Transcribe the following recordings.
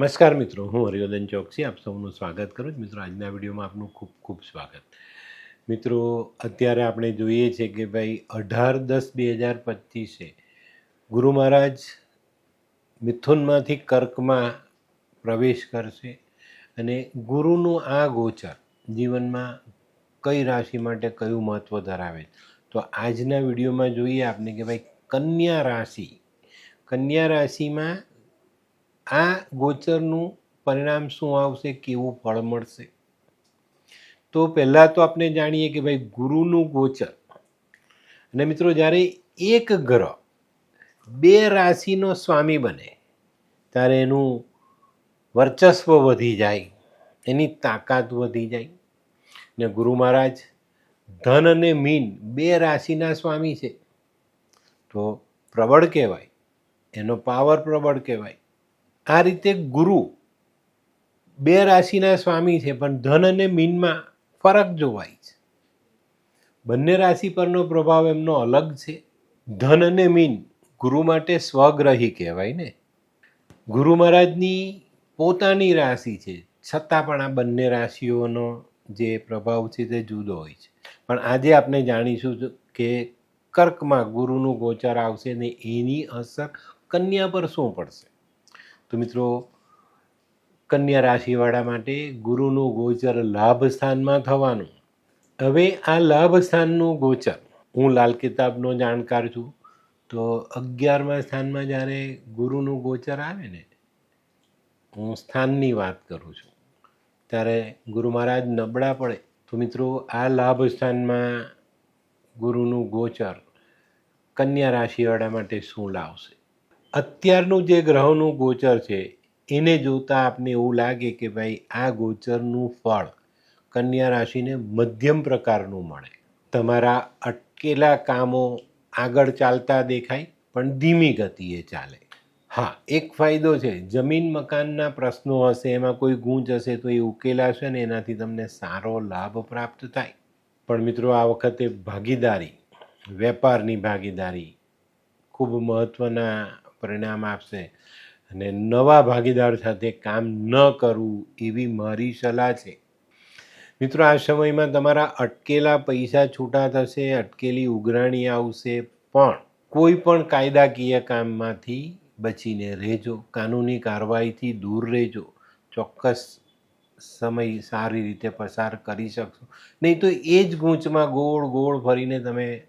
નમસ્કાર મિત્રો, હું હરિવર્ધન ચોકસી આપ સૌનું સ્વાગત કરું છું. મિત્રો, આજના વિડીયોમાં આપનું ખૂબ ખૂબ સ્વાગત. મિત્રો, અત્યારે આપણે જોઈએ છે કે ભાઈ અઢાર દસ બે હજાર પચીસે ગુરુ મહારાજ મિથુનમાંથી કર્કમાં પ્રવેશ કરશે અને ગુરુનું આ ગોચર જીવનમાં કઈ રાશિ માટે કયું મહત્ત્વ ધરાવે તો આજના વિડીયોમાં જોઈએ આપણે કે ભાઈ કન્યા રાશિ, કન્યા રાશિમાં આ ગોચરનું પરિણામ શું આવશે, કેવું ફળ મળશે? તો પહેલાં તો આપણે જાણીએ કે ભાઈ ગુરુનું ગોચર. અને મિત્રો, જ્યારે એક ગ્રહ બે રાશિનો સ્વામી બને, ત્યારે એનું વર્ચસ્વ વધી જાય, એની તાકાત વધી જાય. ને ગુરુ મહારાજ ધન અને મીન બે રાશિના સ્વામી છે. તો પ્રબળ કહેવાય, એનો પાવર પ્રબળ કહેવાય. આ રીતે ગુરુ બે રાશિના સ્વામી છે, પણ ધન અને મીનમાં ફરક જોવાય છે. બંને રાશિ પરનો પ્રભાવ એમનો અલગ છે. ધન અને મીન ગુરુ માટે સ્વગ્રહી કહેવાય ને. ગુરુ મહારાજની પોતાની રાશિ છે, છતાં પણ આ બંને રાશિઓનો જે પ્રભાવ છે તે જુદો હોય છે. પણ આજે આપણે જાણીશું કે કર્કમાં ગુરુનું ગોચર આવશે ને એની અસર કન્યા પર શું પડશે? તો મિત્રો, કન્યા રાશિવાળા માટે ગુરુનું ગોચર લાભ સ્થાનમાં થવાનું. હવે આ લાભ સ્થાનનું ગોચર, હું લાલ કિતાબનો જાણકાર છું. તો અગિયારમા સ્થાનમાં જ્યારે ગુરુનું ગોચર આવે ને, હું સ્થાનની વાત કરું છું. ત્યારે ગુરુ મહારાજ નબળા પડે. તો મિત્રો, આ લાભ સ્થાનમાં ગુરુનું ગોચર કન્યા રાશિવાળા માટે શું લાવશે? અત્યારનું જે ગ્રહોનું ગોચર છે, એને જોતાં આપને એવું લાગે કે ભાઈ, આ ગોચરનું ફળ કન્યા રાશિને મધ્યમ પ્રકારનું મળે. તમારા અટકેલા કામો આગળ ચાલતા દેખાય, પણ ધીમી ગતિએ ચાલે. હા, એક ફાયદો છે, જમીન મકાનના પ્રશ્નો હશે, એમાં કોઈ ગૂંચ હશે તો એ ઉકેલાશે ને એનાથી તમને સારો લાભ પ્રાપ્ત થાય. પણ મિત્રો, આ વખતે ભાગીદારી, વેપારની ભાગીદારી ખૂબ મહત્ત્વના પરિણામ આપશે. અને નવા ભાગીદાર સાથે કામ ન કરવું એવી મારી સલાહ છે. મિત્રો, આ સમયમાં તમારા અટકેલા પૈસા છૂટા થશે, અટકેલી ઉઘરાણી આવશે, પણ કોઈ પણ કાયદાકીય કામમાંથી બચીને રહેજો, કાનૂની કાર્યવાહીથી દૂર રહેજો, ચોક્કસ સમય સારી રીતે પસાર કરી શકશો. નહીં તો એ જ ગૂંચમાં ગોળ ગોળ ફરીને તમે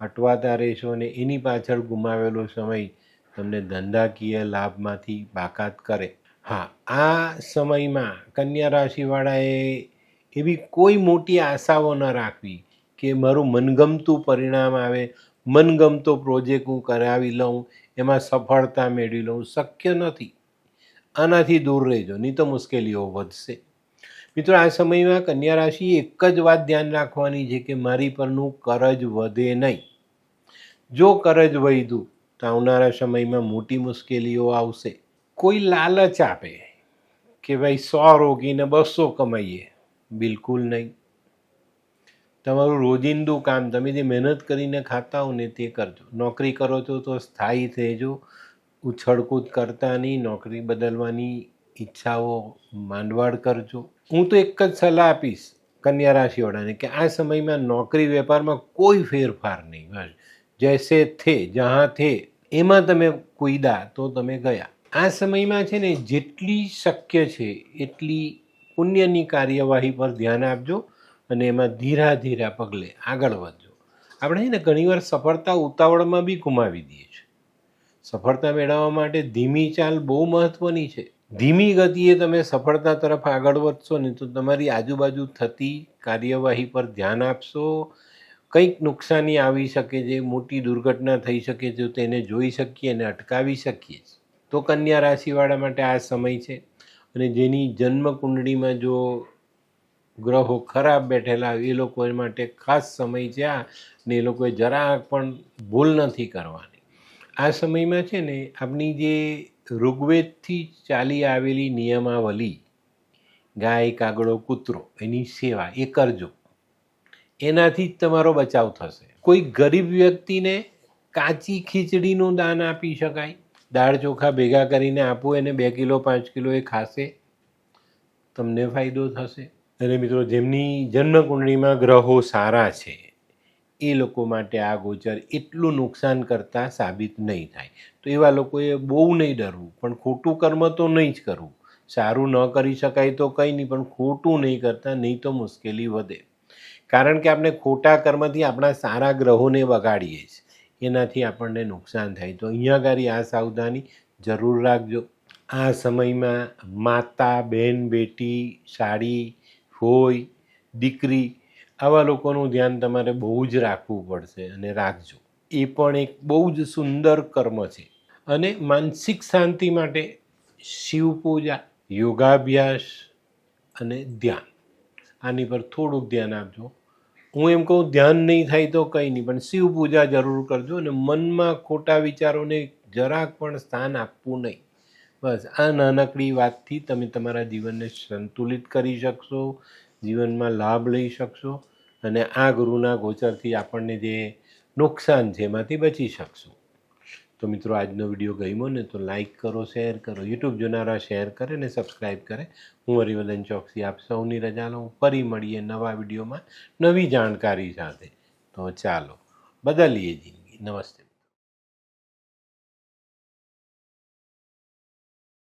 અટવાતા રહેશો અને એની પાછળ ગુમાવેલો સમય તમને ધંધાકીય લાભમાંથી બાકાત કરે. હા, આ સમયમાં કન્યા રાશિવાળાએ એવી કોઈ મોટી આશાઓ ન રાખવી કે મારું મનગમતું પરિણામ આવે, મનગમતો પ્રોજેક્ટ હું કરાવી લઉં, એમાં સફળતા મેળવી લઉં, શક્ય નથી. આનાથી દૂર રહેજો, નહીં તો મુશ્કેલીઓ વધશે. મિત્રો, આ સમયમાં કન્યા રાશિ એક જ વાત ધ્યાન રાખવાની છે કે મારી પરનું કરજ વધે નહીં. જો કરજ વધ્યું તો આવનારા સમયમાં મોટી મુશ્કેલીઓ આવશે. કોઈ લાલચ આપે કે ભાઈ સો રોગીને બસો કમાઈએ? બિલકુલ નહીં. તમારું રોજિંદુ કામ તમે જે મહેનત કરીને ખાતા હો ને તે કરજો. નોકરી કરો છો તો સ્થાયી થઈજો ઉછળકૂદ કરતા નહીં, નોકરી બદલવાની ઈચ્છાઓ માંડવાડ કરજો. હું તો એક જ સલાહ આપીશ કન્યા રાશિવાળાને કે આ સમયમાં નોકરી વેપારમાં કોઈ ફેરફાર નહીં. બસ. જૈસે થે, જહાં થે, એમાં તમે કૂદા તો તમે ગયા. આ સમયમાં છે ને, જેટલી શક્ય છે, એટલી પુણ્યની કાર્યવાહી પર ધ્યાન આપજો અને એમાં ધીરા ધીરા પગલે આગળ વધજો. આપણે છે ને, ઘણીવાર સફળતા ઉતાવળમાં બી ગુમાવી દઈએ છીએ. સફળતા મેળવવા માટે ધીમી ચાલ બહુ મહત્ત્વની છે. ધીમી ગતિએ તમે સફળતા તરફ આગળ વધશો ને તો તમારી આજુબાજુ થતી કાર્યવાહી પર ધ્યાન આપશો કંઈક નુકસાની આવી શકે છે, મોટી દુર્ઘટના થઈ શકે છે તેને જોઈ શકીએ અને અટકાવી શકીએ તો કન્યા રાશિવાળા માટે આ સમય છે. અને જેની જન્મ કુંડળીમાં જો ગ્રહો ખરાબ બેઠેલા એ લોકો માટે ખાસ સમય છે આ. ને એ લોકોએ જરા પણ ભૂલ નથી કરવાની. આ સમયમાં છે ને, આપણી જે ઋગ્વેદથી ચાલી આવેલી નિયમાવલી, ગાય, કાગડો, કૂતરો, એની સેવા એ કરજો. એનાથી જ તમારો બચાવ થશે. કોઈ ગરીબ વ્યક્તિને કાચી ખીચડીનું દાન આપી શકાય. દાળ ચોખા ભેગા કરીને આપું, એને બે કિલો, પાંચ કિલો એ ખાશે. તમને ફાયદો થશે. અને મિત્રો, જેમની જન્મકુંડળીમાં ગ્રહો સારા છે, એ લોકો માટે આ ગોચર એટલું નુકસાન કરતાં સાબિત નહીં થાય. તો એવા લોકોએ બહુ નહીં ડરવું, પણ ખોટું કર્મ તો નહીં જ કરવું. સારું ન કરી શકાય તો કંઈ નહીં, પણ ખોટું નહીં કરતાં, નહીં તો મુશ્કેલી વધે. કારણ કે આપણે ખોટા કર્મથી આપણા સારા ગ્રહોને બગાડીએ છીએ. એનાથી આપણને નુકસાન થાય. તો અહીંયા આગળ આ સાવધાની જરૂર રાખજો. આ સમયમાં માતા, બેન, બેટી, સાડી, ફોઈ, દીકરી, આવા લોકોનું ધ્યાન તમારે બહુ જ રાખવું પડશે અને રાખજો. એ પણ એક બહુ જ સુંદર કર્મ છે. અને માનસિક શાંતિ માટે શિવ પૂજા, યોગાભ્યાસ અને ધ્યાન. આની પર થોડુંક ધ્યાન આપજો. હું એમ કહું, ધ્યાન નહીં થાય તો કંઈ નહીં, પણ શિવ પૂજા જરૂર કરજો અને મનમાં ખોટા વિચારોને જરાક પણ સ્થાન આપવું નહીં. બસ, આ નાનકડી વાતથી તમે તમારા જીવનને સંતુલિત કરી શકશો, જીવનમાં લાભ લઈ શકશો અને આ ગુરુના ગોચરથી આપણને જે નુકસાન છે એમાંથી બચી શકશો. તો મિત્રો, આજનો વીડિયો ગમ્યો ને તો લાઇક કરો શેર કરો. યુટ્યુબ જોનારા શેર કરે ને સબસ્ક્રાઈબ કરે. હું હરિવર્ધન ચોકસી આપ સૌની રજા લઉં. ફરી મળીએ નવા વિડીયોમાં નવી જાણકારી સાથે. તો ચાલો, બદલીએ જિંદગી. નમસ્તે.